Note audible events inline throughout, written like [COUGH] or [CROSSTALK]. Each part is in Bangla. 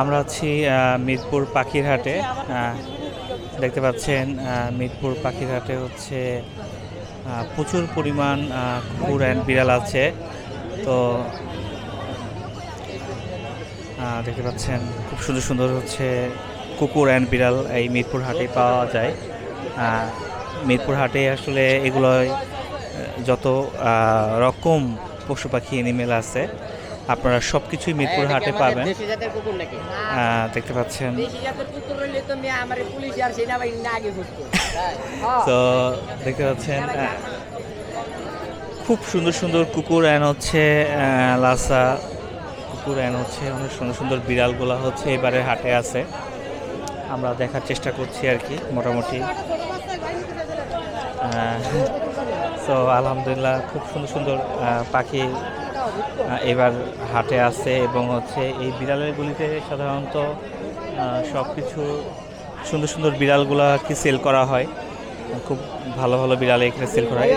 আমরা আছি মিরপুর পাখির হাটে আহ, দেখতে পাচ্ছেন মিরপুর পাখির হাটে হচ্ছে প্রচুর পরিমাণ কুকুর অ্যান্ড বিড়াল আছে। তো দেখতে পাচ্ছেন খুব সুন্দর সুন্দর হচ্ছে কুকুর অ্যান্ড বিড়াল এই মিরপুর হাটে পাওয়া যায়। মিরপুর হাটে আসলে এগুলো যত রকম পশু পাখি এনিমেল আছে আপনারা সব কিছুই মিরপুর হাটে পাবেন। দেখতে পাচ্ছেন। হইলে তো দেখতে পাচ্ছেন খুব সুন্দর সুন্দর কুকুর অ্যান হচ্ছে লাসা কুকুর অ্যান হচ্ছে অনেক সুন্দর সুন্দর বিড়ালগুলো হচ্ছে এবারে হাটে আছে। আমরা দেখার চেষ্টা করছি আর কি মোটামুটি। তো আলহামদুলিল্লাহ খুব সুন্দর সুন্দর আহ, পাখি এবার হাটে আছে এবং হচ্ছে এই বিড়ালের গুলিতে সাধারণত সব কিছু সুন্দর সুন্দর বিড়ালগুলো আর কি সেল করা হয়। খুব ভালো ভালো বিড়াল এখানে সেল করা হয়।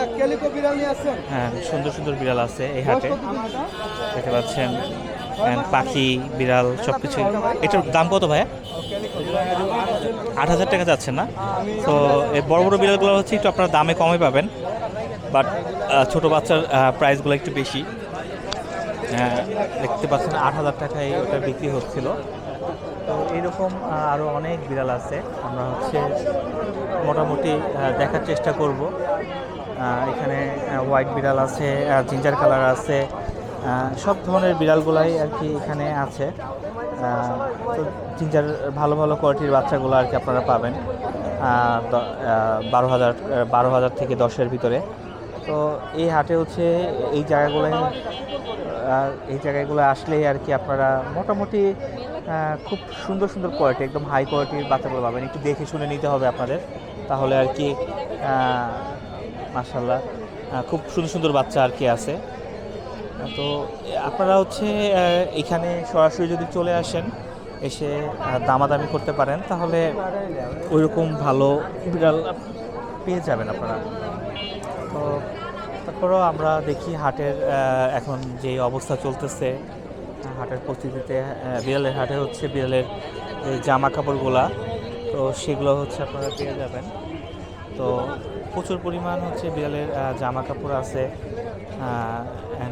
হ্যাঁ সুন্দর সুন্দর বিড়াল আছে এই হাটে। দেখতে পাচ্ছেন পাখি বিড়াল সব কিছু এটার দাম কত ভাইয়া? আট হাজার টাকা যাচ্ছে না? তো এই বড় বড় বিড়ালগুলো হচ্ছে একটু আপনার দামে কমে পাবেন বাট ছোট বাচ্চার প্রাইসগুলো একটু বেশি। দেখতে পাচ্ছেন আট হাজার টাকায় ওটা বিক্রি হচ্ছিল। তো এইরকম আহ, আরও অনেক বিড়াল আছে। আমরা হচ্ছে মোটামুটি দেখার চেষ্টা করব। এখানে হোয়াইট বিড়াল আছে জিঞ্জার কালার আছে সব ধরনের বিড়ালগুলাই আর কি এখানে আছে। তো জিঞ্জার ভালো ভালো কোয়ালিটির বাচ্চাগুলো আর কি আপনারা পাবেন বারো হাজার বারো হাজার থেকে দশের ভিতরে। তো এই হাটে হচ্ছে এই জায়গাগুলোয় এই জায়গাগুলো আসলেই আর কি আপনারা মোটামুটি খুব সুন্দর সুন্দর কোয়ালিটি একদম হাই কোয়ালিটির বাচ্চাগুলো পাবেন। একটু দেখে শুনে নিতে হবে আপনাদের। তাহলে আর কি মাসাল্লাহ খুব সুন্দর সুন্দর বাচ্চা আর কি আছে। তো আপনারা হচ্ছে এখানে সরাসরি যদি চলে আসেন, এসে দামাদামি করতে পারেন, তাহলে ওইরকম ভালো বিড়াল পেয়ে যাবেন আপনারা। তো তারপরেও আমরা দেখি হাটের এখন যে অবস্থা চলতেছে, হাটের পরিস্থিতিতে বিড়ালের হাটে হচ্ছে বিড়ালের জামা কাপড়গুলা তো সেগুলো হচ্ছে আপনারা পেয়ে যাবেন। তো প্রচুর পরিমাণ হচ্ছে বিড়ালের জামা কাপড় আছে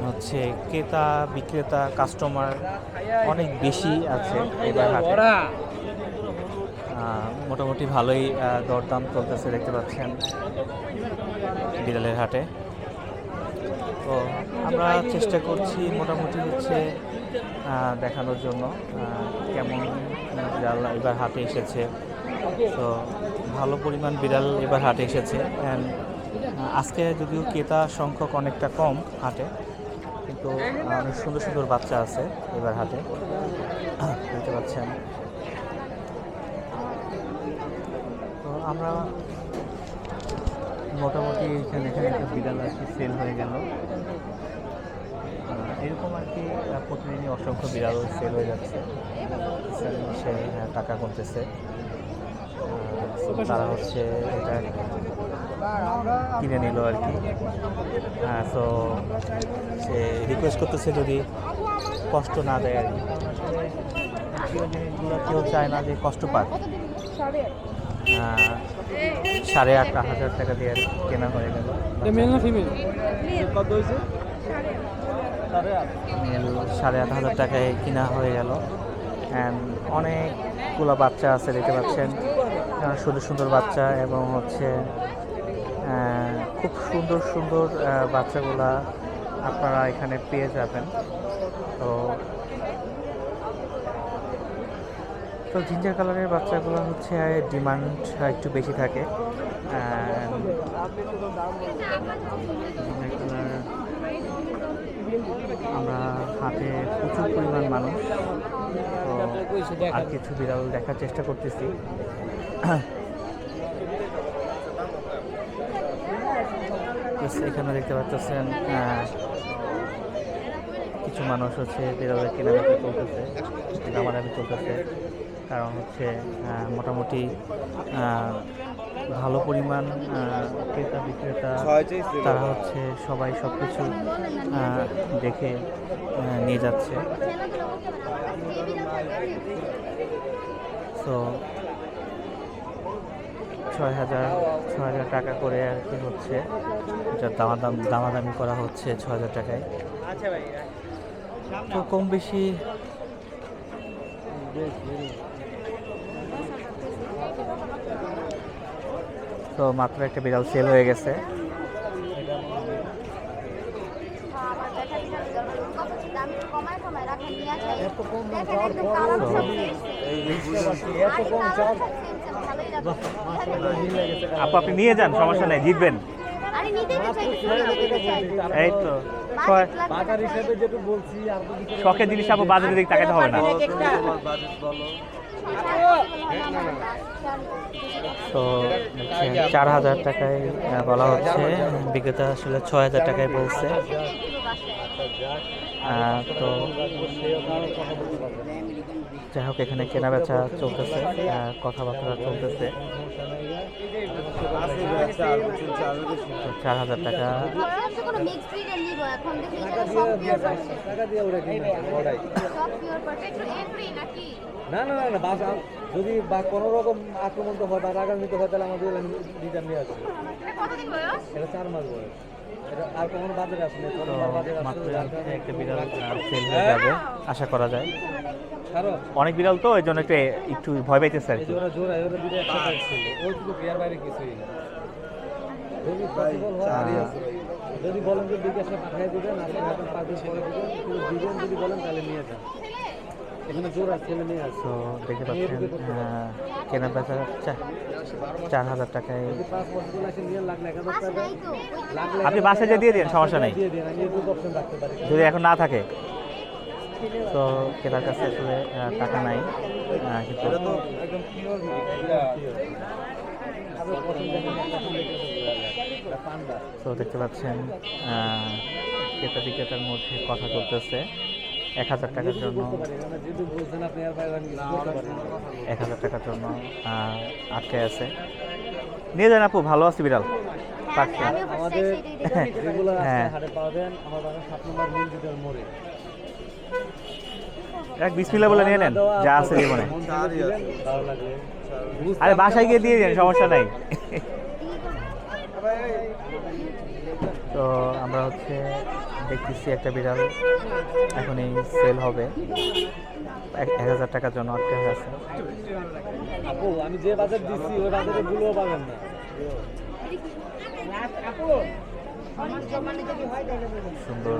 হচ্ছে ক্রেতা, বিক্রেতা কাস্টমার অনেক বেশি আছে এবার হাটে। মোটামুটি ভালোই দরদাম চলতেছে, দেখতে পাচ্ছেন বিড়ালের হাটে। তো আমরা চেষ্টা করছি মোটামুটি হচ্ছে দেখানোর জন্য কেমন বিড়াল এবার হাটে এসেছে। তো ভালো পরিমাণ বিড়াল এবার হাটে এসেছে। অ্যান্ড আজকে যদিও ক্রেতা সংখ্যক অনেকটা কম হাটে, কিন্তু অনেক সুন্দর সুন্দর বাচ্চা আছে এবার হাটে। দেখতে পাচ্ছেন। তো আমরা মোটামুটি এখানে এখানে একটা বিড়াল আর কি সেল হয়ে গেল। এরকম আর কি প্রতিদিনই অসংখ্য বিড়াল সেল হয়ে যাচ্ছে। সে টাকা কমতেছে। তারা হচ্ছে এটা কিনে নিল আর কি। সো সে রিকোয়েস্ট করতেছে যদি কষ্ট না দেয় আর কি। কেউ চায় না যে কষ্ট পাক। সাড়ে আট হাজার টাকা দিয়ে কেনা হয়ে গেল। মেল না ফিমেল কত হয়েছে? সাড়ে আট। হাজার টাকায় কেনা হয়ে গেল। অ্যান্ড অনেকগুলো বাচ্চা আছে দেখতে পাচ্ছেন। সুন্দর সুন্দর বাচ্চা এবং হচ্ছে আহ, খুব সুন্দর সুন্দর আহ, বাচ্চাগুলা আপনারা এখানে পেয়ে যাবেন। তো তো জিঞ্জার কালারের বাচ্চাগুলো হচ্ছে ডিমান্ড একটু বেশি থাকে। আমরা হাতে প্রচুর পরিমাণ মানুষ। তো আর কিছু বিড়াল দেখার চেষ্টা করতেছি। এখানে দেখতে পাচ্ছেন কিছু মানুষ হচ্ছে বিড়ালের কেনাকাটা চলতেছে দামাদামি চলতেছে। কারণ হচ্ছে মোটামুটি ভালো পরিমাণ ক্রেতা বিক্রেতা, তারা হচ্ছে সবাই সব কিছু দেখে নিয়ে যাচ্ছে। তো ছয় হাজার ছয় হাজার টাকা করে আর কি হচ্ছে এটার দামাদাম, দামাদামি করা হচ্ছে ছ হাজার টাকায়। তো কম বেশি তো মাত্র একটা বিড়াল সেল হয়ে গেছে। আপু আপনি নিয়ে যান সমস্যা নেই জিতবেন। এই তো শখের জিনিস আপু বাজারের দিকে তাকাতে হবে না। তো চার হাজার টাকায় বলা হচ্ছে। বিক্রেতা আসলে ছয় হাজার টাকায় বলছে। তো যাই হোক এখানে কেনা বেচা চলতেছে কথাবার্তা চলতেছে। চার হাজার টাকা? না না না না বাস যদি বা কোনো রকম আক্রমণ হয় বা রাগান্বিত হয় তাহলে আমাদের রিটার্ন নিয়ে আসবে এটা চার মাস বয়স। আর কখনো বাজারে আসে না মাত্র একটা বিড়াল সেল হয়ে যাবে আশা করা যায়। অনেক বিড়াল তো এই জন্য একটু একটু ভয় পাইতেছে আর কি। যদি বলেন যে বিকাশে পাঠিয়ে দিবেন আপনি পাঁচ দিন পরে দিবেন যদি বলেন তাহলে নিয়ে যান। তো দেখতে পাচ্ছেন কেনা বেচা চার হাজার টাকায়। আপনি বাসায় যে দিয়ে দিন সমস্যা নেই। যদি এখন না থাকে। তো কেনার কাছে আসলে টাকা নাই। কিন্তু একদম পিওর পান্ডা তো দেখতে পাচ্ছেন ক্রেতা বিক্রেতার মধ্যে কথা চলতেছে। এক হাজার টাকার জন্য। মানে। এক হাজার টাকার জন্য আটকে আছে। নিয়ে যান আপু ভালো আছে বিড়াল। পাচ্ছে। হ্যাঁ। দুটোর মোড়ে। এক বিসমিল্লা বলে নিয়ে নেন যা আছে জীবনে। মন আরে বাসায় গিয়ে দিয়ে দিন সমস্যা নাই। [LAUGHS] তো আমরা হচ্ছে দেখতেছি একটা বিড়াল এখনই সেল হবে। এক হাজার টাকার জন্য আটকে হয়ে আছে। আপু আমি যে বাজার দিচ্ছি ওই বাজারে পাবেন না। সুন্দর।